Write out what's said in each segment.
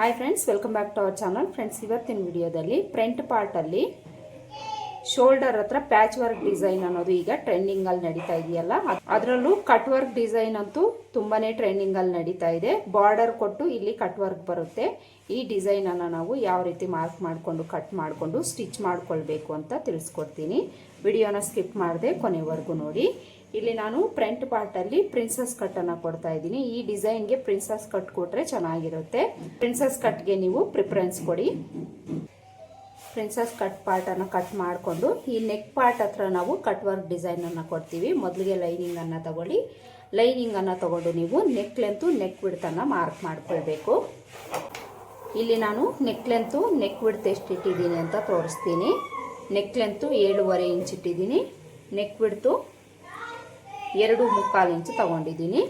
Hi friends welcome back to our channel friends ಇವತ್ತಿನ ವಿಡಿಯೋದಲ್ಲಿ front ಪಾರ್ಟಲ್ಲಿ ಶೋಲ್ಡರ್ ಹತ್ರ ಪ್ಯಾಚ್ ವರ್ಕ್ ಡಿಸೈನ್ ಅನ್ನೋದು ಈಗ ಟ್ರೆಂಡಿಂಗಲ್ಲಿ ನಡೀತಾ ಇದೆಯಲ್ಲ? ಅದರಲ್ಲೂ ಕಟ್ ವರ್ಕ್ ಡಿಸೈನ್ ಅಂತೂ ತುಂಬಾನೇ ಟ್ರೆಂಡಿಂಗಲ್ಲಿ ನಡೀತಾ ಇದೆ. ಬಾರ್ಡರ್ ಕೊಟ್ಟು ಇಲ್ಲಿ ಕಟ್ ವರ್ಕ್ ಬರುತ್ತೆ. ಈ ಡಿಸೈನನ್ನು ನಾವು ಯಾವ ರೀತಿ ಮಾರ್ಕ್ ಮಾಡಿಕೊಂಡು ಕಟ್ ಮಾಡಿಕೊಂಡು ಸ್ಟಿಚ್ ಮಾಡ್ಕೊಳ್ಬೇಕು ಅಂತ ತಿಳಿಸ್ಕೊಡ್ತೀನಿ. ವಿಡಿಯೋನ ಸ್ಕಿಪ್ ಮಾಡದೆ ಕೊನೆವರೆಗೂ ನೋಡಿ. ಇಲ್ಲಿ ನಾನು ಫ್ರಂಟ್ ಪಾರ್ಟಲ್ಲಿ ಪ್ರಿನ್ಸಸ್ ಕಟ್ಟನ್ನು ಕೊಡ್ತಾ ಇದ್ದೀನಿ. ಈ ಡಿಸೈನ್ಗೆ ಪ್ರಿನ್ಸಸ್ ಕಟ್ ಕೊಟ್ಟರೆ ಚೆನ್ನಾಗಿರುತ್ತೆ. ಪ್ರಿನ್ಸಸ್ ಕಟ್ಗೆ ನೀವು ಪ್ರಿಫರೆನ್ಸ್ ಕೊಡಿ. ಪ್ರಿನ್ಸಸ್ ಕಟ್ ಪಾರ್ಟನ್ನು ಕಟ್ ಮಾಡಿಕೊಂಡು, ಈ ನೆಕ್ ಪಾರ್ಟ್ ಹತ್ರ ನಾವು ಕಟ್ ವರ್ಕ್ ಡಿಸೈನನ್ನು ಕೊಡ್ತೀವಿ. ಮೊದಲಿಗೆ ಲೈನಿಂಗನ್ನು ತಗೊಳ್ಳಿ. ಲೈನಿಂಗನ್ನು ತಗೊಂಡು ನೀವು ನೆಕ್ ಲೆಂತು ನೆಕ್ ಬಿಡ್ತನ್ನು ಮಾರ್ಕ್ ಮಾಡ್ಕೊಳ್ಬೇಕು. ಇಲ್ಲಿ ನಾನು ನೆಕ್ ಲೆಂತು ನೆಕ್ ಬಿಡ್ತು ಎಷ್ಟು ಇಟ್ಟಿದ್ದೀನಿ ಅಂತ ತೋರಿಸ್ತೀನಿ. ನೆಕ್ ಲೆಂತು ಏಳುವರೆ ಇಂಚ್ ಇಟ್ಟಿದ್ದೀನಿ. ನೆಕ್ ಬಿಡ್ತು ಎರಡು ಮುಕ್ಕಾಲು ಇಂಚು ತಗೊಂಡಿದ್ದೀನಿ.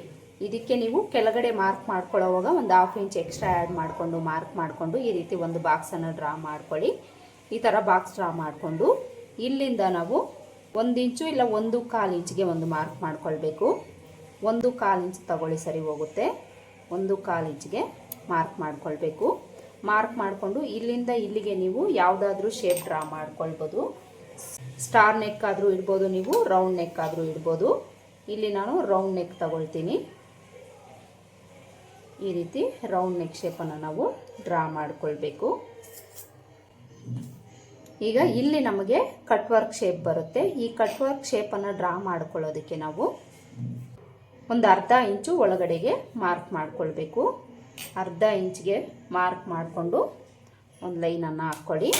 ಇದಕ್ಕೆ ನೀವು ಕೆಳಗಡೆ ಮಾರ್ಕ್ ಮಾಡ್ಕೊಳ್ಳೋವಾಗ ಒಂದು ಹಾಫ್ ಇಂಚ್ ಎಕ್ಸ್ಟ್ರಾ ಆ್ಯಡ್ ಮಾಡಿಕೊಂಡು ಮಾರ್ಕ್ ಮಾಡಿಕೊಂಡು ಈ ರೀತಿ ಒಂದು ಬಾಕ್ಸನ್ನು ಡ್ರಾ ಮಾಡ್ಕೊಳ್ಳಿ. ಈ ಥರ ಬಾಕ್ಸ್ ಡ್ರಾ ಮಾಡಿಕೊಂಡು ಇಲ್ಲಿಂದ ನಾವು ಒಂದು ಇಂಚು ಇಲ್ಲ ಒಂದು ಕಾಲು ಇಂಚಿಗೆ ಒಂದು ಮಾರ್ಕ್ ಮಾಡ್ಕೊಳ್ಬೇಕು. ಒಂದು ಕಾಲು ಇಂಚ್ ತಗೊಳ್ಳಿ ಸರಿ ಹೋಗುತ್ತೆ. ಒಂದು ಕಾಲು ಇಂಚಿಗೆ ಮಾರ್ಕ್ ಮಾಡ್ಕೊಳ್ಬೇಕು. ಮಾರ್ಕ್ ಮಾಡಿಕೊಂಡು ಇಲ್ಲಿಂದ ಇಲ್ಲಿಗೆ ನೀವು ಯಾವುದಾದ್ರೂ ಶೇಪ್ ಡ್ರಾ ಮಾಡ್ಕೊಳ್ಬೋದು. ಸ್ಟಾರ್ ನೆಕ್ ಆದರೂ ಇಡ್ಬೋದು ನೀವು ರೌಂಡ್ ನೆಕ್ ಆದರೂ ಇಡ್ಬೋದು. ಇಲ್ಲಿ ನಾನು ರೌಂಡ್ ನೆಕ್ ತಗೊಳ್ತೀನಿ. ಈ ರೀತಿ ರೌಂಡ್ ನೆಕ್ ಶೇಪನ್ನು ನಾವು ಡ್ರಾ ಮಾಡಿಕೊಳ್ಬೇಕು. ಈಗ ಇಲ್ಲಿ ನಮಗೆ ಕಟ್ ವರ್ಕ್ ಶೇಪ್ ಬರುತ್ತೆ. ಈ ಕಟ್ ವರ್ಕ್ ಶೇಪನ್ನು ಡ್ರಾ ಮಾಡ್ಕೊಳ್ಳೋದಕ್ಕೆ ನಾವು ಒಂದು ಅರ್ಧ ಇಂಚು ಒಳಗಡೆಗೆ ಮಾರ್ಕ್ ಮಾಡಿಕೊಳ್ಬೇಕು. ಅರ್ಧ ಇಂಚ್ಗೆ ಮಾರ್ಕ್ ಮಾಡಿಕೊಂಡು ಒಂದು ಲೈನನ್ನು ಹಾಕ್ಕೊಳ್ಳಿ.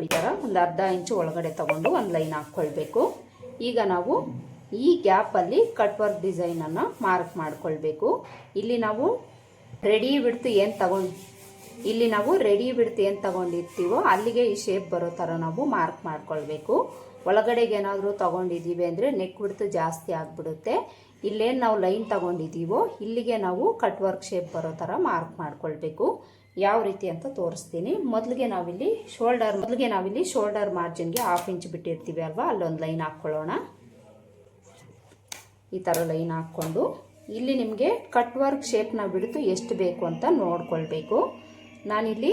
ಈ ಥರ ಒಂದು ಅರ್ಧ ಇಂಚು ಒಳಗಡೆ ತಗೊಂಡು ಒಂದು ಲೈನ್ ಹಾಕ್ಕೊಳ್ಬೇಕು. ಈಗ ನಾವು ಈ ಗ್ಯಾಪಲ್ಲಿ ಕಟ್ ವರ್ಕ್ ಡಿಸೈನನ್ನು ಮಾರ್ಕ್ ಮಾಡಿಕೊಳ್ಬೇಕು. ಇಲ್ಲಿ ನಾವು ರೆಡಿ ಬಿಡ್ತು ಏನು ತಗೊಂಡು, ಇಲ್ಲಿ ನಾವು ರೆಡಿ ಬಿಡ್ತು ಏನು ತಗೊಂಡಿರ್ತೀವೋ ಅಲ್ಲಿಗೆ ಈ ಶೇಪ್ ಬರೋ ಥರ ನಾವು ಮಾರ್ಕ್ ಮಾಡ್ಕೊಳ್ಬೇಕು. ಒಳಗಡೆಗೆ ಏನಾದರೂ ತಗೊಂಡಿದ್ದೀವಿ ಅಂದರೆ ನೆಕ್ ಬಿಡ್ತು ಜಾಸ್ತಿ ಆಗಿಬಿಡುತ್ತೆ. ಇಲ್ಲೇನು ನಾವು ಲೈನ್ ತಗೊಂಡಿದ್ದೀವೋ ಇಲ್ಲಿಗೆ ನಾವು ಕಟ್ ವರ್ಕ್ ಶೇಪ್ ಬರೋ ಥರ ಮಾರ್ಕ್ ಮಾಡ್ಕೊಳ್ಬೇಕು. ಯಾವ ರೀತಿ ಅಂತ ತೋರಿಸ್ತೀನಿ. ಮೊದಲಿಗೆ ನಾವಿಲ್ಲಿ ಶೋಲ್ಡರ್ ಮೊದಲಿಗೆ ನಾವಿಲ್ಲಿ ಶೋಲ್ಡರ್ ಮಾರ್ಜಿನ್ಗೆ ಹಾಫ್ ಇಂಚ್ ಬಿಟ್ಟಿರ್ತೀವಿ ಅಲ್ವಾ? ಅಲ್ಲೊಂದು ಲೈನ್ ಹಾಕ್ಕೊಳ್ಳೋಣ. ಈ ಥರ ಲೈನ್ ಹಾಕ್ಕೊಂಡು. ಇಲ್ಲಿ ನಿಮಗೆ ಕಟ್ ವರ್ಕ್ ಶೇಪ್ನ ಬಿಡ್ತು ಎಷ್ಟು ಬೇಕು ಅಂತ ನೋಡ್ಕೊಳ್ಬೇಕು. ನಾನಿಲ್ಲಿ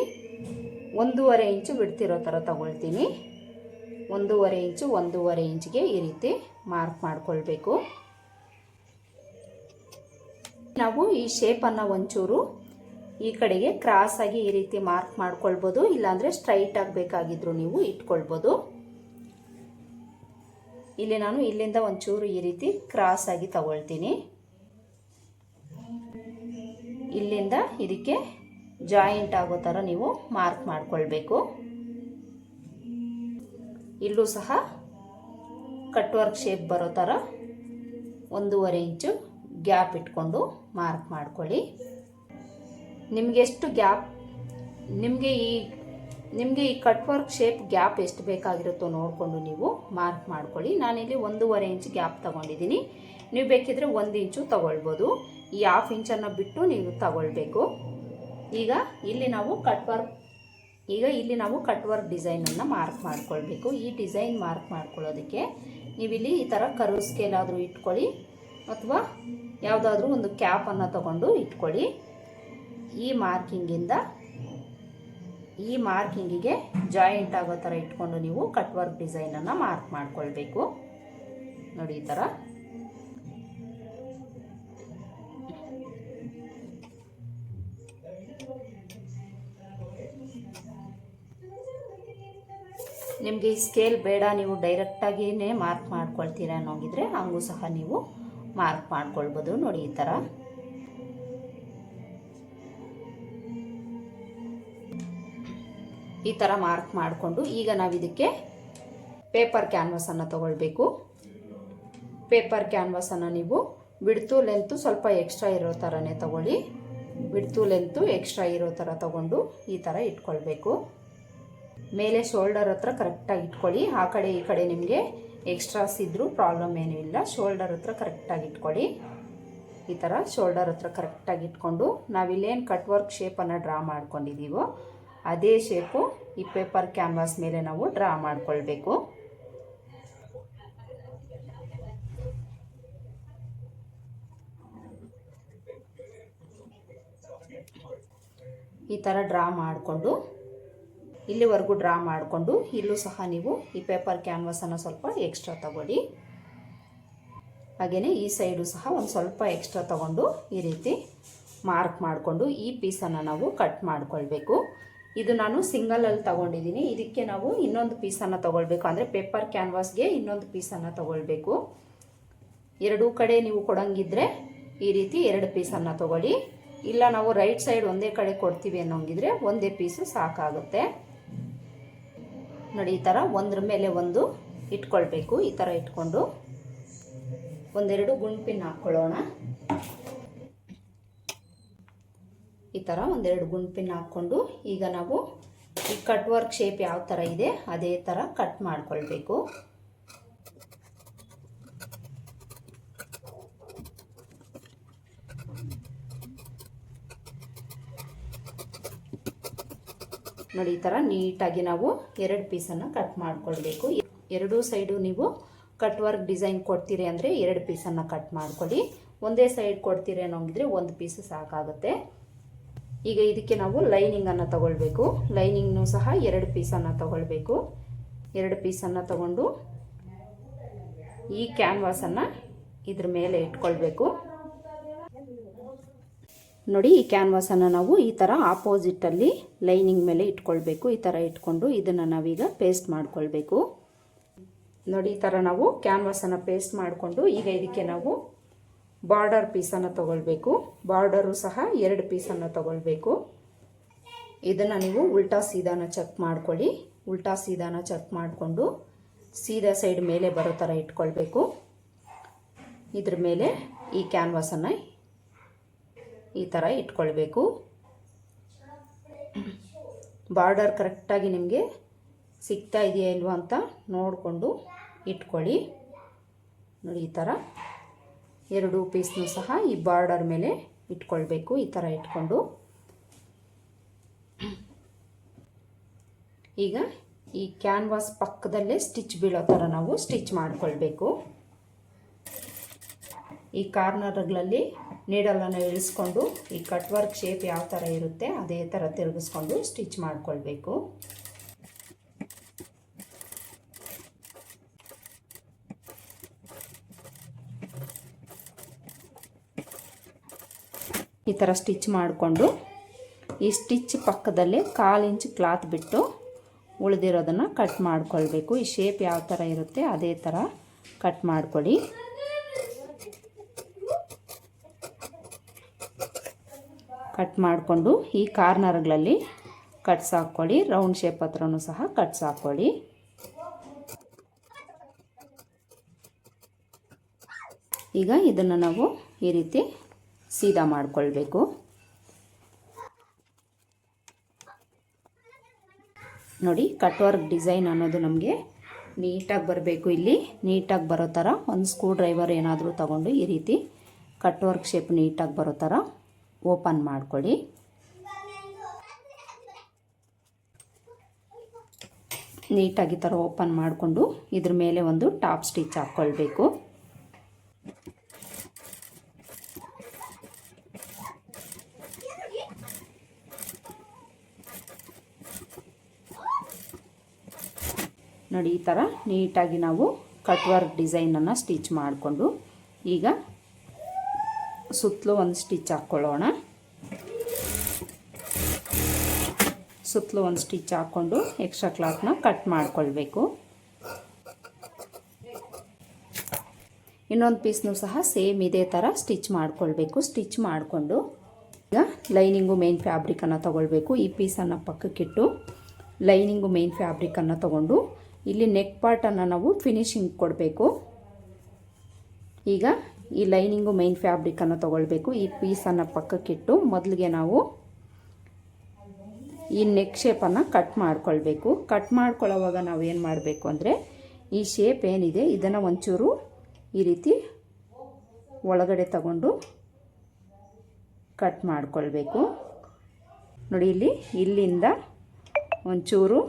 ಒಂದೂವರೆ ಇಂಚು ಬಿಡ್ತಿರೋ ಥರ ತಗೊಳ್ತೀನಿ. ಒಂದೂವರೆ ಇಂಚು ಒಂದೂವರೆ ಇಂಚಿಗೆ ಈ ರೀತಿ ಮಾರ್ಕ್ ಮಾಡಿಕೊಳ್ಬೇಕು. ನಾವು ಈ ಶೇಪನ್ನು ಒಂಚೂರು ಈ ಕಡೆಗೆ ಆಗಿ ಈ ರೀತಿ ಮಾರ್ಕ್ ಮಾಡ್ಕೊಳ್ಬೋದು, ಇಲ್ಲಾಂದರೆ ಸ್ಟ್ರೈಟ್ ಆಗಬೇಕಾಗಿದ್ರು ನೀವು ಇಟ್ಕೊಳ್ಬೋದು. ಇಲ್ಲಿ ನಾನು ಇಲ್ಲಿಂದ ಒಂಚೂರು ಈ ರೀತಿ ಕ್ರಾಸ್ ಆಗಿ ತಗೊಳ್ತೀನಿ. ಇಲ್ಲಿಂದ ಇದಕ್ಕೆ ಜಾಯಿಂಟ್ ಆಗೋ ಥರ ನೀವು ಮಾರ್ಕ್ ಮಾಡ್ಕೊಳ್ಬೇಕು. ಇಲ್ಲೂ ಸಹ ಕಟ್ ವರ್ಕ್ ಶೇಪ್ ಬರೋ ಥರ ಒಂದೂವರೆ ಇಂಚು ಗ್ಯಾಪ್ ಇಟ್ಕೊಂಡು ಮಾರ್ಕ್ ಮಾಡ್ಕೊಳ್ಳಿ. ನಿಮಗೆ ಎಷ್ಟು ಗ್ಯಾಪ್? ನಿಮಗೆ ಈ ನಿಮಗೆ ಈ ಕಟ್ ವರ್ಕ್ ಶೇಪ್ ಗ್ಯಾಪ್ ಎಷ್ಟು ಬೇಕಾಗಿರುತ್ತೋ ನೋಡಿಕೊಂಡು ನೀವು ಮಾರ್ಕ್ ಮಾಡ್ಕೊಳ್ಳಿ. ನಾನಿಲ್ಲಿ ಒಂದೂವರೆ ಇಂಚ್ ಗ್ಯಾಪ್ ತಗೊಂಡಿದ್ದೀನಿ. ನೀವು ಬೇಕಿದ್ರೆ ಒಂದು ಇಂಚು ತಗೊಳ್ಬೋದು. ಈ ಹಾಫ್ ಇಂಚನ್ನು ಬಿಟ್ಟು ನೀವು ತಗೊಳ್ಬೇಕು. ಈಗ ಇಲ್ಲಿ ನಾವು ಕಟ್ ವರ್ಕ್ ಈಗ ಇಲ್ಲಿ ನಾವು ಕಟ್ ವರ್ಕ್ ಡಿಸೈನನ್ನು ಮಾರ್ಕ್ ಮಾಡ್ಕೊಳ್ಬೇಕು. ಈ ಡಿಸೈನ್ ಮಾರ್ಕ್ ಮಾಡ್ಕೊಳ್ಳೋದಕ್ಕೆ ನೀವಿಲ್ಲಿ ಈ ಥರ ಕರು ಸ್ಕೇಲ್ ಆದರೂ ಇಟ್ಕೊಳ್ಳಿ. ಅಥವಾ ಯಾವುದಾದ್ರೂ ಒಂದು ಕ್ಯಾಪನ್ನು ತಗೊಂಡು ಇಟ್ಕೊಳ್ಳಿ. ಈ ಮಾರ್ಕಿಂಗಿಂದ ಈ ಮಾರ್ಕಿಂಗಿಗೆ ಜಾಯಿಂಟ್ ಆಗೋ ಥರ ಇಟ್ಕೊಂಡು ನೀವು ಕಟ್ ವರ್ಕ್ ಡಿಸೈನನ್ನು ಮಾರ್ಕ್ ಮಾಡಿಕೊಳ್ಬೇಕು. ನೋಡಿ ಈ ಥರ ನಿಮಗೆ ಈ ಸ್ಕೇಲ್ ಬೇಡ, ನೀವು ಡೈರೆಕ್ಟಾಗಿಯೇ ಮಾರ್ಕ್ ಮಾಡ್ಕೊಳ್ತೀರಾ ಅನ್ನೋಂಗಿದ್ರೆ ಹಂಗೂ ಸಹ ನೀವು ಮಾರ್ಕ್ ಮಾಡ್ಕೊಳ್ಬೋದು. ನೋಡಿ ಈ ಥರ ಈ ಥರ ಮಾರ್ಕ್ ಮಾಡಿಕೊಂಡು ಈಗ ನಾವು ಇದಕ್ಕೆ ಪೇಪರ್ ಕ್ಯಾನ್ವಸನ್ನು ತಗೊಳ್ಬೇಕು. ಪೇಪರ್ ಕ್ಯಾನ್ವಸನ್ನು ನೀವು ಬಿಡ್ತು ಲೆಂತು ಸ್ವಲ್ಪ ಎಕ್ಸ್ಟ್ರಾ ಇರೋ ಥರನೇ ತಗೊಳ್ಳಿ. ಬಿಡ್ತು ಲೆಂತು ಎಕ್ಸ್ಟ್ರಾ ಇರೋ ಥರ ತಗೊಂಡು ಈ ಥರ ಇಟ್ಕೊಳ್ಬೇಕು. ಮೇಲೆ ಶೋಲ್ಡರ್ ಹತ್ರ ಕರೆಕ್ಟಾಗಿ ಇಟ್ಕೊಳ್ಳಿ. ಆ ಕಡೆ, ಈ ಕಡೆ ನಿಮಗೆ ಎಕ್ಸ್ಟ್ರಾಸ್ ಇದ್ದರೂ ಪ್ರಾಬ್ಲಮ್ ಏನೂ ಇಲ್ಲ. ಶೋಲ್ಡರ್ ಹತ್ರ ಕರೆಕ್ಟಾಗಿ ಇಟ್ಕೊಳ್ಳಿ. ಈ ಥರ ಶೋಲ್ಡರ್ ಹತ್ರ ಕರೆಕ್ಟಾಗಿ ಇಟ್ಕೊಂಡು ನಾವಿಲ್ಲೇನು ಕಟ್ ವರ್ಕ್ ಶೇಪನ್ನು ಡ್ರಾ ಮಾಡ್ಕೊಂಡಿದ್ದೀವೋ ಅದೇ ಶೇಪು ಈ ಪೇಪರ್ ಕ್ಯಾನ್ವಾಸ್ ಮೇಲೆ ನಾವು ಡ್ರಾ ಮಾಡಿಕೊಳ್ಬೇಕು. ಈ ಥರ ಡ್ರಾ ಮಾಡಿಕೊಂಡು, ಇಲ್ಲಿವರೆಗೂ ಡ್ರಾ ಮಾಡಿಕೊಂಡು, ಇಲ್ಲೂ ಸಹ ನೀವು ಈ ಪೇಪರ್ ಕ್ಯಾನ್ವಾಸನ್ನು ಸ್ವಲ್ಪ ಎಕ್ಸ್ಟ್ರಾ ತಗೊಳ್ಳಿ. ಹಾಗೆಯೇ ಈ ಸೈಡು ಸಹ ಒಂದು ಸ್ವಲ್ಪ ಎಕ್ಸ್ಟ್ರಾ ತಗೊಂಡು ಈ ರೀತಿ ಮಾರ್ಕ್ ಮಾಡಿಕೊಂಡು ಈ ಪೀಸನ್ನು ನಾವು ಕಟ್ ಮಾಡ್ಕೊಳ್ಬೇಕು. ಇದು ನಾನು ಸಿಂಗಲಲ್ಲಿ ತಗೊಂಡಿದ್ದೀನಿ ಇದಕ್ಕೆ ನಾವು ಇನ್ನೊಂದು ಪೀಸನ್ನು ತಗೊಳ್ಬೇಕು. ಅಂದರೆ ಪೇಪರ್ ಕ್ಯಾನ್ವಾಸ್ಗೆ ಇನ್ನೊಂದು ಪೀಸನ್ನು ತಗೊಳ್ಬೇಕು. ಎರಡೂ ಕಡೆ ನೀವು ಕೊಡಂಗಿದ್ರೆ ಈ ರೀತಿ ಎರಡು ಪೀಸನ್ನು ತಗೊಳ್ಳಿ. ಇಲ್ಲ ನಾವು ರೈಟ್ ಸೈಡ್ ಒಂದೇ ಕಡೆ ಕೊಡ್ತೀವಿ ಅನ್ನೋಂಗಿದ್ರೆ ಒಂದೇ ಪೀಸು ಸಾಕಾಗುತ್ತೆ. ನೋಡಿ, ಈ ಥರ ಒಂದ್ರ ಮೇಲೆ ಒಂದು ಇಟ್ಕೊಳ್ಬೇಕು. ಈ ಥರ ಇಟ್ಕೊಂಡು ಒಂದೆರಡು ಗುಂಪಿನ ಹಾಕ್ಕೊಳ್ಳೋಣ ಈ ಥರ ಒಂದೆರಡು ಗುಂಪಿನ ಹಾಕ್ಕೊಂಡು ಈಗ ನಾವು ಈ ಕಟ್ ವರ್ಕ್ ಶೇಪ್ ಯಾವ ಥರ ಇದೆ, ಅದೇ ಥರ ಕಟ್ ಮಾಡಿಕೊಳ್ಬೇಕು. ನೋಡಿ, ಈ ಥರ ನೀಟಾಗಿ ನಾವು ಎರಡು ಪೀಸನ್ನು ಕಟ್ ಮಾಡಿಕೊಳ್ಬೇಕು. ಎರಡೂ ಸೈಡು ನೀವು ಕಟ್ ವರ್ಕ್ ಡಿಸೈನ್ ಕೊಡ್ತೀರಿ ಅಂದರೆ ಎರಡು ಪೀಸನ್ನು ಕಟ್ ಮಾಡ್ಕೊಳ್ಳಿ. ಒಂದೇ ಸೈಡ್ ಕೊಡ್ತೀರಿ ಅನ್ನೋಂಗಿದ್ರೆ ಒಂದು ಪೀಸ್ ಸಾಕಾಗುತ್ತೆ. ಈಗ ಇದಕ್ಕೆ ನಾವು ಲೈನಿಂಗನ್ನು ತಗೊಳ್ಬೇಕು. ಲೈನಿಂಗ್ನು ಸಹ ಎರಡು ಪೀಸನ್ನು ತಗೊಳ್ಬೇಕು. ಎರಡು ಪೀಸನ್ನು ತಗೊಂಡು ಈ ಕ್ಯಾನ್ವಾಸನ್ನು ಇದ್ರ ಮೇಲೆ ಇಟ್ಕೊಳ್ಬೇಕು. ನೋಡಿ, ಈ ಕ್ಯಾನ್ವಾಸನ್ನು ನಾವು ಈ ಥರ ಆಪೋಸಿಟಲ್ಲಿ ಲೈನಿಂಗ್ ಮೇಲೆ ಇಟ್ಕೊಳ್ಬೇಕು. ಈ ಥರ ಇಟ್ಕೊಂಡು ಇದನ್ನು ನಾವೀಗ ಪೇಸ್ಟ್ ಮಾಡ್ಕೊಳ್ಬೇಕು. ನೋಡಿ, ಈ ಥರ ನಾವು ಕ್ಯಾನ್ವಾಸನ್ನು ಪೇಸ್ಟ್ ಮಾಡಿಕೊಂಡು ಈಗ ಇದಕ್ಕೆ ನಾವು ಬಾರ್ಡರ್ ಪೀಸನ್ನು ತಗೊಳ್ಬೇಕು. ಬಾರ್ಡರು ಸಹ ಎರಡು ಪೀಸನ್ನು ತಗೊಳ್ಬೇಕು. ಇದನ್ನು ನೀವು ಉಲ್ಟಾ ಸೀದಾನ ಚೆಕ್ ಮಾಡ್ಕೊಳ್ಳಿ. ಉಲ್ಟಾ ಸೀದಾನ ಚೆಕ್ ಮಾಡಿಕೊಂಡು ಸೀದಾ ಸೈಡ್ ಮೇಲೆ ಬರೋ ಥರ ಇಟ್ಕೊಳ್ಬೇಕು. ಇದ್ರ ಮೇಲೆ ಈ ಕ್ಯಾನ್ವಾಸನ್ನು ಈ ಥರ ಇಟ್ಕೊಳ್ಬೇಕು. ಬಾರ್ಡರ್ ಕರೆಕ್ಟಾಗಿ ನಿಮಗೆ ಸಿಗ್ತಾ ಇದೆಯಾ ಇಲ್ವಾ ಅಂತ ನೋಡಿಕೊಂಡು ಇಟ್ಕೊಳ್ಳಿ. ನೋಡಿ ಈ ಥರ ಎರಡು ಪೀಸ್ನು ಸಹ ಈ ಬಾರ್ಡರ್ ಮೇಲೆ ಇಟ್ಕೊಳ್ಬೇಕು, ಈ ಥರ ಇಟ್ಕೊಂಡು. ಈಗ ಈ ಕ್ಯಾನ್ವಾಸ್ ಪಕ್ಕದಲ್ಲೇ ಸ್ಟಿಚ್ ಬೀಳೋ ಥರ ನಾವು ಸ್ಟಿಚ್ ಮಾಡಿಕೊಳ್ಬೇಕು. ಈ ಕಾರ್ನರ್ಗಳಲ್ಲಿ ನೀಡಲನ್ನು ಇಳಿಸ್ಕೊಂಡು, ಈ ಕಟ್ ವರ್ಕ್ ಶೇಪ್ ಯಾವ ಥರ ಇರುತ್ತೆ, ಅದೇ ಥರ ತಿರುಗಿಸ್ಕೊಂಡು ಸ್ಟಿಚ್ ಮಾಡ್ಕೊಳ್ಬೇಕು. ಈ ಥರ ಸ್ಟಿಚ್ ಮಾಡಿಕೊಂಡು ಈ ಸ್ಟಿಚ್ ಪಕ್ಕದಲ್ಲಿ ಕಾಲು ಇಂಚ್ ಕ್ಲಾತ್ ಬಿಟ್ಟು ಉಳಿದಿರೋದನ್ನು ಕಟ್ ಮಾಡ್ಕೊಳ್ಬೇಕು. ಈ ಶೇಪ್ ಯಾವ ಥರ ಇರುತ್ತೆ ಅದೇ ಥರ ಕಟ್ ಮಾಡ್ಕೊಳ್ಳಿ. ಕಟ್ ಮಾಡಿಕೊಂಡು ಈ ಕಾರ್ನರ್ಗಳಲ್ಲಿ ಕಟ್ಸ್ ಹಾಕ್ಕೊಳ್ಳಿ ರೌಂಡ್ ಶೇಪ್ ಹತ್ರನೂ ಸಹ ಕಟ್ಸ್ ಹಾಕ್ಕೊಳ್ಳಿ ಈಗ ಇದನ್ನು ನಾವು ಈ ರೀತಿ ಸೀದಾ ಮಾಡಿಕೊಳ್ಬೇಕು. ನೋಡಿ ಕಟ್ ವರ್ಕ್ ಡಿಸೈನ್ ಅನ್ನೋದು ನಮಗೆ ನೀಟಾಗಿ ಬರಬೇಕು ಇಲ್ಲಿ. ನೀಟಾಗಿ ಬರೋ ಥರ ಒಂದು ಸ್ಕ್ರೂ ಡ್ರೈವರ್ ಏನಾದರೂ ತಗೊಂಡು ಈ ರೀತಿ ಕಟ್ ವರ್ಕ್ ಶೇಪ್ ನೀಟಾಗಿ ಬರೋ ಥರ ಓಪನ್ ಮಾಡ್ಕೊಳ್ಳಿ. ನೀಟಾಗಿ ಥರ ಓಪನ್ ಮಾಡಿಕೊಂಡು ಇದ್ರ ಮೇಲೆ ಒಂದು ಟಾಪ್ ಸ್ಟಿಚ್ ಹಾಕ್ಕೊಳ್ಬೇಕು ನೋಡಿ, ಈ ಥರ ನೀಟಾಗಿ ನಾವು ಕಟ್ ವರ್ಕ್ ಡಿಸೈನನ್ನು ಸ್ಟಿಚ್ ಮಾಡಿಕೊಂಡು ಈಗ ಸುತ್ತಲೂ ಒಂದು ಸ್ಟಿಚ್ ಹಾಕ್ಕೊಳ್ಳೋಣ ಸುತ್ತಲೂ ಒಂದು ಸ್ಟಿಚ್ ಹಾಕ್ಕೊಂಡು ಎಕ್ಸ್ಟ್ರಾ ಕ್ಲಾತ್ನ ಕಟ್ ಮಾಡಿಕೊಳ್ಬೇಕು. ಇನ್ನೊಂದು ಪೀಸ್ನೂ ಸಹ ಸೇಮ್ ಇದೇ ಥರ ಸ್ಟಿಚ್ ಮಾಡಿಕೊಳ್ಬೇಕು. ಸ್ಟಿಚ್ ಮಾಡಿಕೊಂಡು ಈಗ ಲೈನಿಂಗು ಮೇನ್ ಫ್ಯಾಬ್ರಿಕನ್ನು ತೊಗೊಳ್ಬೇಕು. ಈ ಪೀಸನ್ನು ಪಕ್ಕಕ್ಕಿಟ್ಟು ಲೈನಿಂಗು ಮೇನ್ ಫ್ಯಾಬ್ರಿಕನ್ನು ತೊಗೊಂಡು ಇಲ್ಲಿ ನೆಕ್ ಪಾರ್ಟನ್ನು ನಾವು ಫಿನಿಶಿಂಗ್ ಕೊಡಬೇಕು. ಈಗ ಈ ಲೈನಿಂಗು ಮೈನ್ ಫ್ಯಾಬ್ರಿಕನ್ನು ತೊಗೊಳ್ಬೇಕು. ಈ ಪೀಸನ್ನು ಪಕ್ಕಕ್ಕಿಟ್ಟು ಮೊದಲಿಗೆ ನಾವು ಈ ನೆಕ್ ಶೇಪನ್ನು ಕಟ್ ಮಾಡ್ಕೊಳ್ಬೇಕು. ಕಟ್ ಮಾಡ್ಕೊಳ್ಳೋವಾಗ ನಾವು ಏನು ಮಾಡಬೇಕು ಅಂದರೆ ಈ ಶೇಪ್ ಏನಿದೆ ಇದನ್ನು ಒಂಚೂರು ಈ ರೀತಿ ಒಳಗಡೆ ತಗೊಂಡು ಕಟ್ ಮಾಡ್ಕೊಳ್ಬೇಕು. ನೋಡಿ ಇಲ್ಲಿ ಇಲ್ಲಿಂದ ಒಂಚೂರು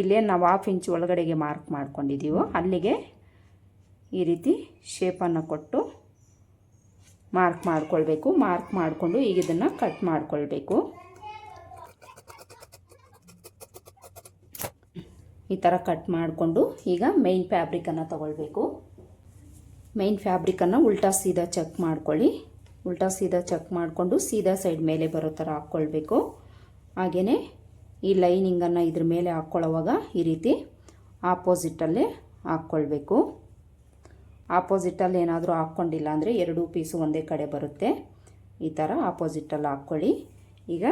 ಇಲ್ಲೇ ನಾವು ಹಾಫ್ ಇಂಚ್ ಒಳಗಡೆಗೆ ಮಾರ್ಕ್ ಮಾಡ್ಕೊಂಡಿದ್ದೀವೋ ಅಲ್ಲಿಗೆ ಈ ರೀತಿ ಶೇಪನ್ನು ಕೊಟ್ಟು ಮಾರ್ಕ್ ಮಾಡಿಕೊಳ್ಬೇಕು. ಮಾರ್ಕ್ ಮಾಡಿಕೊಂಡು ಈಗ ಇದನ್ನು ಕಟ್ ಮಾಡಿಕೊಳ್ಬೇಕು. ಈ ಥರ ಕಟ್ ಮಾಡಿಕೊಂಡು ಈಗ ಮೈನ್ ಫ್ಯಾಬ್ರಿಕನ್ನು ತಗೊಳ್ಬೇಕು. ಮೈನ್ ಫ್ಯಾಬ್ರಿಕನ್ನು ಉಲ್ಟಾ ಸೀದಾ ಚೆಕ್ ಮಾಡ್ಕೊಳ್ಳಿ. ಉಲ್ಟಾ ಸೀದಾ ಚೆಕ್ ಮಾಡಿಕೊಂಡು ಸೀದಾ ಸೈಡ್ ಮೇಲೆ ಬರೋ ಥರ ಹಾಕ್ಕೊಳ್ಬೇಕು. ಹಾಗೆಯೇ ಈ ಲೈನಿಂಗನ್ನು ಇದ್ರ ಮೇಲೆ ಹಾಕ್ಕೊಳ್ಳೋವಾಗ ಈ ರೀತಿ ಆಪೋಸಿಟಲ್ಲೇ ಹಾಕ್ಕೊಳ್ಬೇಕು. ಆಪೋಸಿಟಲ್ಲಿ ಏನಾದರೂ ಹಾಕ್ಕೊಂಡಿಲ್ಲ ಅಂದರೆ ಎರಡೂ ಪೀಸು ಒಂದೇ ಕಡೆ ಬರುತ್ತೆ. ಈ ಥರ ಆಪೋಸಿಟಲ್ಲಿ ಹಾಕ್ಕೊಳ್ಳಿ. ಈಗ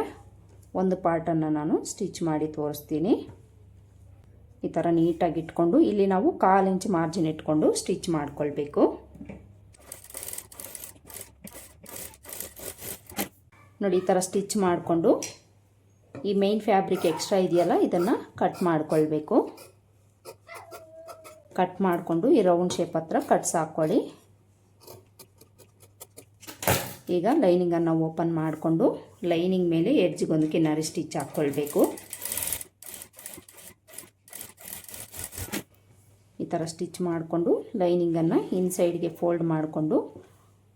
ಒಂದು ಪಾರ್ಟನ್ನು ನಾನು ಸ್ಟಿಚ್ ಮಾಡಿ ತೋರಿಸ್ತೀನಿ. ಈ ಥರ ನೀಟಾಗಿ ಇಟ್ಕೊಂಡು ಇಲ್ಲಿ ನಾವು ಕಾಲು ಇಂಚ್ ಮಾರ್ಜಿನ್ ಇಟ್ಕೊಂಡು ಸ್ಟಿಚ್ ಮಾಡ್ಕೊಳ್ಬೇಕು. ನೋಡಿ ಈ ಥರ ಸ್ಟಿಚ್ ಮಾಡಿಕೊಂಡು ಈ ಮೇನ್ ಫ್ಯಾಬ್ರಿಕ್ ಎಕ್ಸ್ಟ್ರಾ ಇದೆಯಲ್ಲ, ಇದನ್ನು ಕಟ್ ಮಾಡ್ಕೊಳ್ಬೇಕು. ಕಟ್ ಮಾಡಿಕೊಂಡು ಈ ರೌಂಡ್ ಶೇಪ್ ಹತ್ರ ಕಟ್ಸ್ ಹಾಕ್ಕೊಳ್ಳಿ ಈಗ ಲೈನಿಂಗನ್ನು ಓಪನ್ ಮಾಡಿಕೊಂಡು ಲೈನಿಂಗ್ ಮೇಲೆ ಎಡ್ಜಿಗೊಂದು ಕಿನ್ನಾರಿ ಸ್ಟಿಚ್ ಹಾಕ್ಕೊಳ್ಬೇಕು. ಈ ಥರ ಸ್ಟಿಚ್ ಮಾಡಿಕೊಂಡು ಲೈನಿಂಗನ್ನು ಇನ್ಸೈಡ್ಗೆ ಫೋಲ್ಡ್ ಮಾಡಿಕೊಂಡು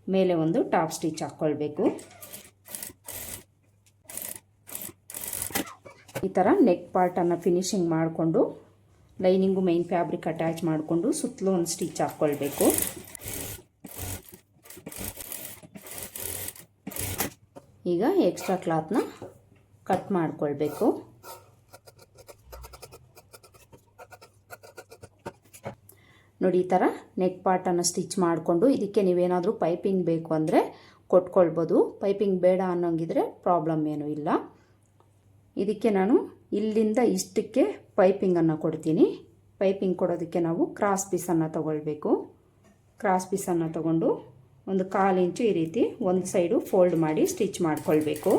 ಮೇಲೆ ಒಂದು ಟಾಪ್ ಸ್ಟಿಚ್ ಹಾಕ್ಕೊಳ್ಬೇಕು. ಈ ಥರ ನೆಕ್ ಪಾರ್ಟನ್ನು ಫಿನಿಶಿಂಗ್ ಮಾಡಿಕೊಂಡು ಲೈನಿಂಗು ಮೈನ್ ಫ್ಯಾಬ್ರಿಕ್ ಅಟ್ಯಾಚ್ ಮಾಡಿಕೊಂಡು ಸುತ್ತಲೂ ಒಂದು ಸ್ಟಿಚ್ ಹಾಕ್ಕೊಳ್ಬೇಕು ಈಗ ಎಕ್ಸ್ಟ್ರಾ ಕ್ಲಾತ್ನ ಕಟ್ ಮಾಡಿಕೊಳ್ಬೇಕು. ನೋಡಿ ಈ ಥರ ನೆಕ್ ಪಾರ್ಟನ್ನು ಸ್ಟಿಚ್ ಮಾಡಿಕೊಂಡು, ಇದಕ್ಕೆ ನೀವೇನಾದರೂ ಪೈಪಿಂಗ್ ಬೇಕು ಅಂದರೆ ಕೊಟ್ಕೊಳ್ಬೋದು. ಪೈಪಿಂಗ್ ಬೇಡ ಅನ್ನೋಂಗಿದ್ರೆ ಪ್ರಾಬ್ಲಮ್ ಏನೂ ಇಲ್ಲ. ಇದಕ್ಕೆ ನಾನು ಇಲ್ಲಿಂದ ಇಷ್ಟಕ್ಕೆ ಪೈಪಿಂಗನ್ನು ಕೊಡ್ತೀನಿ. ಪೈಪಿಂಗ್ ಕೊಡೋದಕ್ಕೆ ನಾವು ಕ್ರಾಸ್ ಪೀಸನ್ನು ತಗೊಳ್ಬೇಕು. ಕ್ರಾಸ್ ಪೀಸನ್ನು ತಗೊಂಡು ಒಂದು ಕಾಲು ಇಂಚು ಈ ರೀತಿ ಒಂದು ಸೈಡು ಫೋಲ್ಡ್ ಮಾಡಿ ಸ್ಟಿಚ್ ಮಾಡ್ಕೊಳ್ಬೇಕು.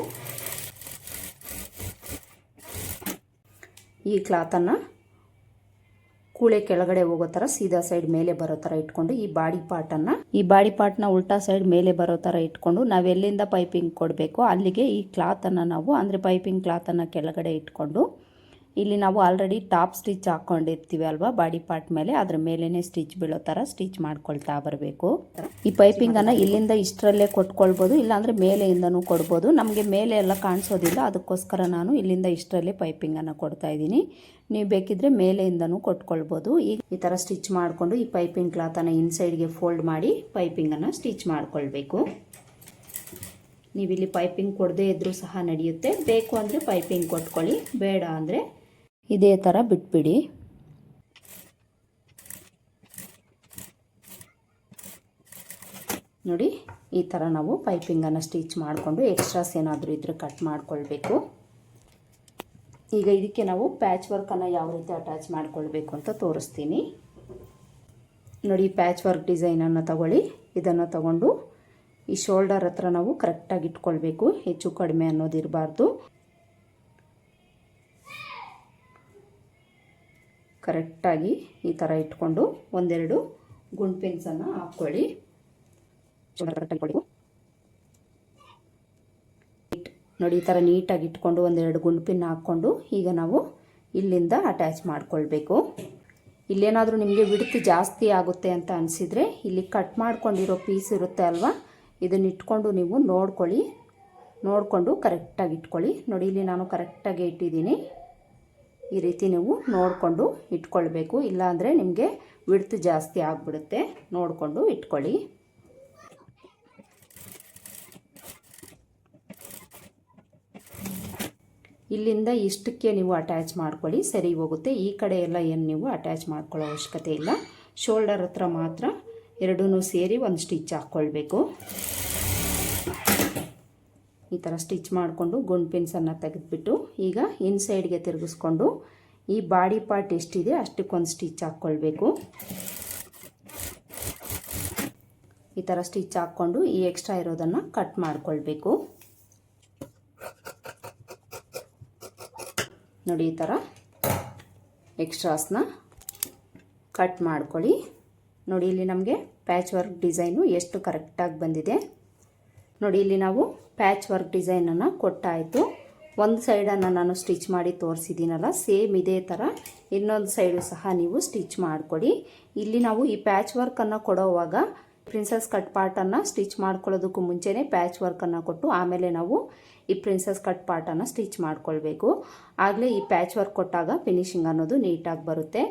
ಈ ಕ್ಲಾತನ್ನು ಕೂಳೆ ಕೆಳಗಡೆ ಹೋಗೋ ಥರ ಸೀದಾ ಸೈಡ್ ಮೇಲೆ ಬರೋ ಥರ ಇಟ್ಕೊಂಡು ಈ ಬಾಡಿ ಪಾರ್ಟನ್ನು ಈ ಬಾಡಿ ಪಾರ್ಟ್ನ ಉಲ್ಟಾ ಸೈಡ್ ಮೇಲೆ ಬರೋ ಥರ ಇಟ್ಕೊಂಡು ನಾವು ಎಲ್ಲಿಂದ ಪೈಪಿಂಗ್ ಕೊಡಬೇಕು ಅಲ್ಲಿಗೆ ಈ ಕ್ಲಾತನ್ನು ನಾವು, ಅಂದರೆ ಪೈಪಿಂಗ್ ಕ್ಲಾತನ್ನು ಕೆಳಗಡೆ ಇಟ್ಕೊಂಡು ಇಲ್ಲಿ ನಾವು ಆಲ್ರೆಡಿ ಟಾಪ್ ಸ್ಟಿಚ್ ಹಾಕ್ಕೊಂಡಿರ್ತೀವಿ ಅಲ್ವಾ? ಬಾಡಿ ಪಾರ್ಟ್ ಮೇಲೆ. ಅದ್ರ ಮೇಲೇ ಸ್ಟಿಚ್ ಬೀಳೋ ಥರ ಸ್ಟಿಚ್ ಮಾಡ್ಕೊಳ್ತಾ ಬರಬೇಕು. ಈ ಪೈಪಿಂಗನ್ನು ಇಲ್ಲಿಂದ ಇಷ್ಟರಲ್ಲೇ ಕೊಟ್ಕೊಳ್ಬೋದು, ಇಲ್ಲಾಂದರೆ ಮೇಲೆಯಿಂದನೂ ಕೊಡ್ಬೋದು. ನಮಗೆ ಮೇಲೆ ಎಲ್ಲ ಕಾಣಿಸೋದಿಲ್ಲ, ಅದಕ್ಕೋಸ್ಕರ ನಾನು ಇಲ್ಲಿಂದ ಇಷ್ಟರಲ್ಲೇ ಪೈಪಿಂಗನ್ನು ಕೊಡ್ತಾ ಇದ್ದೀನಿ. ನೀವು ಬೇಕಿದ್ರೆ ಮೇಲೆಯಿಂದನೂ ಕೊಟ್ಕೊಳ್ಬೋದು. ಈಗ ಈ ಥರ ಸ್ಟಿಚ್ ಮಾಡಿಕೊಂಡು ಈ ಪೈಪಿಂಗ್ ಕ್ಲಾತನ್ನು ಇನ್ಸೈಡ್ಗೆ ಫೋಲ್ಡ್ ಮಾಡಿ ಪೈಪಿಂಗನ್ನು ಸ್ಟಿಚ್ ಮಾಡಿಕೊಳ್ಬೇಕು. ನೀವಿಲ್ಲಿ ಪೈಪಿಂಗ್ ಕೊಡದೇ ಇದ್ದರೂ ಸಹ ನಡೆಯುತ್ತೆ. ಬೇಕು ಅಂದರೆ ಪೈಪಿಂಗ್ ಕೊಟ್ಕೊಳ್ಳಿ, ಬೇಡ ಅಂದರೆ ಇದೇ ಥರ ಬಿಟ್ಬಿಡಿ. ನೋಡಿ, ಈ ಥರ ನಾವು ಪೈಪಿಂಗನ್ನು ಸ್ಟಿಚ್ ಮಾಡಿಕೊಂಡು ಎಕ್ಸ್ಟ್ರಾಸ್ ಏನಾದರೂ ಇದ್ದರೆ ಕಟ್ ಮಾಡಿಕೊಳ್ಬೇಕು. ಈಗ ಇದಕ್ಕೆ ನಾವು ಪ್ಯಾಚ್ ವರ್ಕನ್ನು ಯಾವ ರೀತಿ ಅಟ್ಯಾಚ್ ಮಾಡಿಕೊಳ್ಬೇಕು ಅಂತ ತೋರಿಸ್ತೀನಿ. ನೋಡಿ ಪ್ಯಾಚ್ ವರ್ಕ್ ಡಿಸೈನನ್ನು ತಗೊಳ್ಳಿ. ಇದನ್ನು ತಗೊಂಡು ಈ ಶೋಲ್ಡರ್ ಹತ್ರ ನಾವು ಕರೆಕ್ಟಾಗಿ ಇಟ್ಕೊಳ್ಬೇಕು. ಹೆಚ್ಚು ಕಡಿಮೆ ಅನ್ನೋದಿರಬಾರ್ದು. ಕರೆಕ್ಟಾಗಿ ಈ ಥರ ಇಟ್ಕೊಂಡು ಒಂದೆರಡು ಗುಂಡ್ಪಿನ್ಸನ್ನು ಹಾಕ್ಕೊಳ್ಳಿ ಕರೆಕ್ಟಾಗಿ ಇಟ್ಕೊಳ್ಳಿ ನೋಡಿ, ಈ ಥರ ನೀಟಾಗಿ ಇಟ್ಕೊಂಡು ಒಂದೆರಡು ಗುಂಡು ಪಿನ್ ಹಾಕ್ಕೊಂಡು ಈಗ ನಾವು ಇಲ್ಲಿಂದ ಅಟ್ಯಾಚ್ ಮಾಡ್ಕೊಳ್ಬೇಕು. ಇಲ್ಲೇನಾದರೂ ನಿಮಗೆ ವಿಡ್ತ್ ಜಾಸ್ತಿ ಆಗುತ್ತೆ ಅಂತ ಅನಿಸಿದರೆ ಇಲ್ಲಿ ಕಟ್ ಮಾಡ್ಕೊಂಡಿರೋ ಪೀಸ್ ಇರುತ್ತೆ ಅಲ್ವಾ? ಇದನ್ನ ಇಟ್ಕೊಂಡು ನೀವು ನೋಡ್ಕೊಳ್ಳಿ. ನೋಡಿಕೊಂಡು ಕರೆಕ್ಟಾಗಿ ಇಟ್ಕೊಳ್ಳಿ. ನೋಡಿ, ಇಲ್ಲಿ ನಾನು ಕರೆಕ್ಟಾಗಿ ಇಟ್ಟಿದ್ದೀನಿ. ಈ ರೀತಿ ನೀವು ನೋಡಿಕೊಂಡು ಇಟ್ಕೊಳ್ಬೇಕು. ಇಲ್ಲಾಂದರೆ ನಿಮಗೆ ವಿಡ್ತ್ ಜಾಸ್ತಿ ಆಗಿಬಿಡುತ್ತೆ. ನೋಡಿಕೊಂಡು ಇಟ್ಕೊಳ್ಳಿ. ಇಲ್ಲಿಂದ ಇಷ್ಟಕ್ಕೆ ನೀವು ಅಟ್ಯಾಚ್ ಮಾಡ್ಕೊಳ್ಳಿ. ಸರಿ ಹೋಗುತ್ತೆ. ಈ ಕಡೆ ಎಲ್ಲ ಏನು ನೀವು ಅಟ್ಯಾಚ್ ಮಾಡ್ಕೊಳ್ಳೋ ಅವಶ್ಯಕತೆ ಇಲ್ಲ. ಶೋಲ್ಡರ್ ಹತ್ರ ಮಾತ್ರ ಎರಡೂ ಸೇರಿ ಒಂದು ಸ್ಟಿಚ್ ಹಾಕ್ಕೊಳ್ಬೇಕು. ಈ ಥರ ಸ್ಟಿಚ್ ಮಾಡಿಕೊಂಡು ಗುಂಡ್ ಪಿನ್ಸನ್ನು ತೆಗೆದುಬಿಟ್ಟು ಈಗ ಇನ್ಸೈಡ್ಗೆ ತಿರುಗಿಸ್ಕೊಂಡು ಈ ಬಾಡಿ ಪಾರ್ಟ್ ಎಷ್ಟಿದೆ ಅಷ್ಟಕ್ಕೊಂದು ಸ್ಟಿಚ್ ಹಾಕ್ಕೊಳ್ಬೇಕು. ಈ ಥರ ಸ್ಟಿಚ್ ಹಾಕ್ಕೊಂಡು ಈ ಎಕ್ಸ್ಟ್ರಾ ಇರೋದನ್ನು ಕಟ್ ಮಾಡಿಕೊಳ್ಬೇಕು. ನೋಡಿ ಈ ಥರ ಎಕ್ಸ್ಟ್ರಾಸ್ನ ಕಟ್ ಮಾಡ್ಕೊಳ್ಳಿ. ನೋಡಿ ಇಲ್ಲಿ ನಮಗೆ ಪ್ಯಾಚ್ ವರ್ಕ್ ಡಿಸೈನು ಎಷ್ಟು ಕರೆಕ್ಟಾಗಿ ಬಂದಿದೆ. ನೋಡಿ, ಇಲ್ಲಿ ನಾವು ಪ್ಯಾಚ್ ವರ್ಕ್ ಡಿಸೈನನ್ನು ಕೊಟ್ಟಾಯಿತು ಒಂದು ಸೈಡನ್ನು ನಾನು ಸ್ಟಿಚ್ ಮಾಡಿ ತೋರಿಸಿದ್ದೀನಲ್ಲ ಸೇಮ್ ಇದೇ ಥರ ಇನ್ನೊಂದು ಸೈಡು ಸಹ ನೀವು ಸ್ಟಿಚ್ ಮಾಡಿಕೊಡಿ. ಇಲ್ಲಿ ನಾವು ಈ ಪ್ಯಾಚ್ ವರ್ಕನ್ನು ಕೊಡೋವಾಗ ಪ್ರಿನ್ಸಸ್ ಕಟ್ ಪಾರ್ಟನ್ನು ಸ್ಟಿಚ್ ಮಾಡ್ಕೊಳ್ಳೋದಕ್ಕೂ ಮುಂಚೆನೇ ಪ್ಯಾಚ್ ವರ್ಕನ್ನು ಕೊಟ್ಟು, ಆಮೇಲೆ ನಾವು ಈ ಪ್ರಿನ್ಸಸ್ ಕಟ್ ಪಾರ್ಟನ್ನು ಸ್ಟಿಚ್ ಮಾಡ್ಕೊಳ್ಬೇಕು. ಆಗಲೇ ಈ ಪ್ಯಾಚ್ ವರ್ಕ್ ಕೊಟ್ಟಾಗ ಫಿನಿಶಿಂಗ್ ಅನ್ನೋದು ನೀಟಾಗಿ ಬರುತ್ತೆ.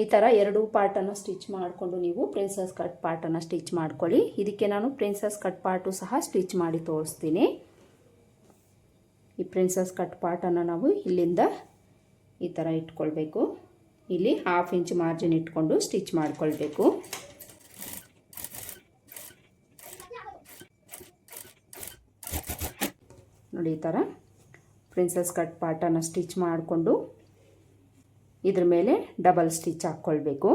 ಈ ಥರ ಎರಡು ಪಾರ್ಟನ್ನು ಸ್ಟಿಚ್ ಮಾಡಿಕೊಂಡು ನೀವು ಪ್ರಿನ್ಸಸ್ ಕಟ್ ಪಾರ್ಟನ್ನು ಸ್ಟಿಚ್ ಮಾಡ್ಕೊಳ್ಳಿ. ಇದಕ್ಕೆ ನಾನು ಪ್ರಿನ್ಸಸ್ ಕಟ್ ಪಾರ್ಟು ಸಹ ಸ್ಟಿಚ್ ಮಾಡಿ ತೋರಿಸ್ತೀನಿ. ಈ ಪ್ರಿನ್ಸಸ್ ಕಟ್ ಪಾರ್ಟನ್ನು ನಾವು ಇಲ್ಲಿಂದ ಈ ಥರ ಇಟ್ಕೊಳ್ಬೇಕು. ಇಲ್ಲಿ ಹಾಫ್ ಇಂಚ್ ಮಾರ್ಜಿನ್ ಇಟ್ಕೊಂಡು ಸ್ಟಿಚ್ ಮಾಡಿಕೊಳ್ಬೇಕು. ನೋಡಿ ಈ ಥರ ಪ್ರಿನ್ಸಸ್ ಕಟ್ ಪಾರ್ಟನ್ನು ಸ್ಟಿಚ್ ಮಾಡಿಕೊಂಡು ಇದ್ರ ಮೇಲೆ ಡಬಲ್ ಸ್ಟಿಚ್ ಹಾಕ್ಕೊಳ್ಬೇಕು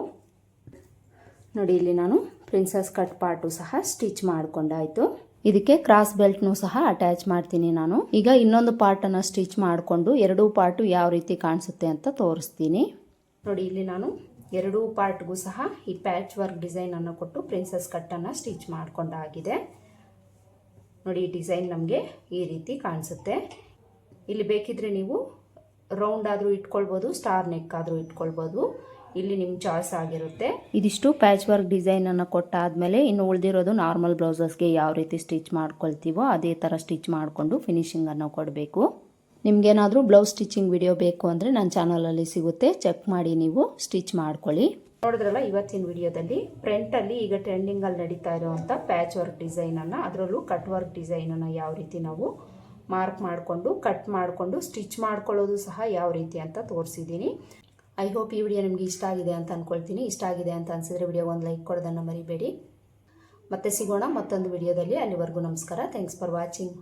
ನೋಡಿ, ಇಲ್ಲಿ ನಾನು ಪ್ರಿನ್ಸಸ್ ಕಟ್ ಪಾರ್ಟು ಸಹ ಸ್ಟಿಚ್ ಮಾಡಿಕೊಂಡಾಯಿತು. ಇದಕ್ಕೆ ಕ್ರಾಸ್ ಬೆಲ್ಟ್ನು ಸಹ ಅಟ್ಯಾಚ್ ಮಾಡ್ತೀನಿ ನಾನು. ಈಗ ಇನ್ನೊಂದು ಪಾರ್ಟನ್ನು ಸ್ಟಿಚ್ ಮಾಡಿಕೊಂಡು ಎರಡೂ ಪಾರ್ಟು ಯಾವ ರೀತಿ ಕಾಣಿಸುತ್ತೆ ಅಂತ ತೋರಿಸ್ತೀನಿ. ನೋಡಿ, ಇಲ್ಲಿ ನಾನು ಎರಡೂ ಪಾರ್ಟ್ಗೂ ಸಹ ಈ ಪ್ಯಾಚ್ ವರ್ಕ್ ಡಿಸೈನನ್ನು ಕೊಟ್ಟು ಪ್ರಿನ್ಸಸ್ ಕಟ್ಟನ್ನು ಸ್ಟಿಚ್ ಮಾಡಿಕೊಂಡಾಗಿದೆ. ನೋಡಿ, ಈ ಡಿಸೈನ್ ನಮಗೆ ಈ ರೀತಿ ಕಾಣಿಸುತ್ತೆ. ಇಲ್ಲಿ ಬೇಕಿದ್ರೆ ನೀವು ರೌಂಡ್ ಆದರೂ ಇಟ್ಕೊಳ್ಬೋದು ಸ್ಟಾರ್ ನೆಕ್ ಆದರೂ ಇಟ್ಕೊಳ್ಬೋದು. ಇಲ್ಲಿ ನಿಮ್ಮ ಚಾಯ್ಸ್ ಆಗಿರುತ್ತೆ. ಇದಿಷ್ಟು ಪ್ಯಾಚ್ ವರ್ಕ್ ಡಿಸೈನನ್ನು ಕೊಟ್ಟಾದ್ಮೇಲೆ ಇನ್ನು ಉಳಿದಿರೋದು ನಾರ್ಮಲ್ ಬ್ಲೌಸಸ್ಗೆ ಯಾವ ರೀತಿ ಸ್ಟಿಚ್ ಮಾಡ್ಕೊಳ್ತೀವೋ ಅದೇ ಥರ ಸ್ಟಿಚ್ ಮಾಡಿಕೊಂಡು ಫಿನಿಶಿಂಗನ್ನು ಕೊಡಬೇಕು. ನಿಮಗೇನಾದರೂ ಬ್ಲೌಸ್ ಸ್ಟಿಚಿಂಗ್ ವಿಡಿಯೋ ಬೇಕು ಅಂದರೆ ನನ್ನ ಚಾನಲಲ್ಲಿ ಸಿಗುತ್ತೆ. ಚೆಕ್ ಮಾಡಿ ನೀವು ಸ್ಟಿಚ್ ಮಾಡ್ಕೊಳ್ಳಿ. ನೋಡಿದ್ರಲ್ಲ ಇವತ್ತಿನ ವಿಡಿಯೋದಲ್ಲಿ ಫ್ರಂಟಲ್ಲಿ ಈಗ ಟ್ರೆಂಡಿಂಗಲ್ಲಿ ನಡೀತಾ ಇರುವಂಥ ಪ್ಯಾಚ್ ವರ್ಕ್ ಡಿಸೈನನ್ನು ಅದರಲ್ಲೂ ಕಟ್ ವರ್ಕ್ ಡಿಸೈನನ್ನು ಯಾವ ರೀತಿ ನಾವು ಮಾರ್ಕ್ ಮಾಡಿಕೊಂಡು, ಕಟ್ ಮಾಡಿಕೊಂಡು, ಸ್ಟಿಚ್ ಮಾಡ್ಕೊಳ್ಳೋದು ಸಹ ಯಾವ ರೀತಿ ಅಂತ ತೋರಿಸಿದ್ದೀನಿ. ಐ ಹೋಪ್ ಈ ವಿಡಿಯೋ ನಿಮಗೆ ಇಷ್ಟ ಆಗಿದೆ ಅಂತ ಅಂದ್ಕೊಳ್ತೀನಿ ಇಷ್ಟ ಆಗಿದೆ ಅಂತ ಅನಿಸಿದ್ರೆ ವಿಡಿಯೋ ಒಂದು ಲೈಕ್ ಕೊಡೋದನ್ನು ಮರಿಬೇಡಿ. ಮತ್ತೆ ಸಿಗೋಣ ಮತ್ತೊಂದು ವಿಡಿಯೋದಲ್ಲಿ. ಅಲ್ಲಿವರೆಗೂ ನಮಸ್ಕಾರ. Thanks for watching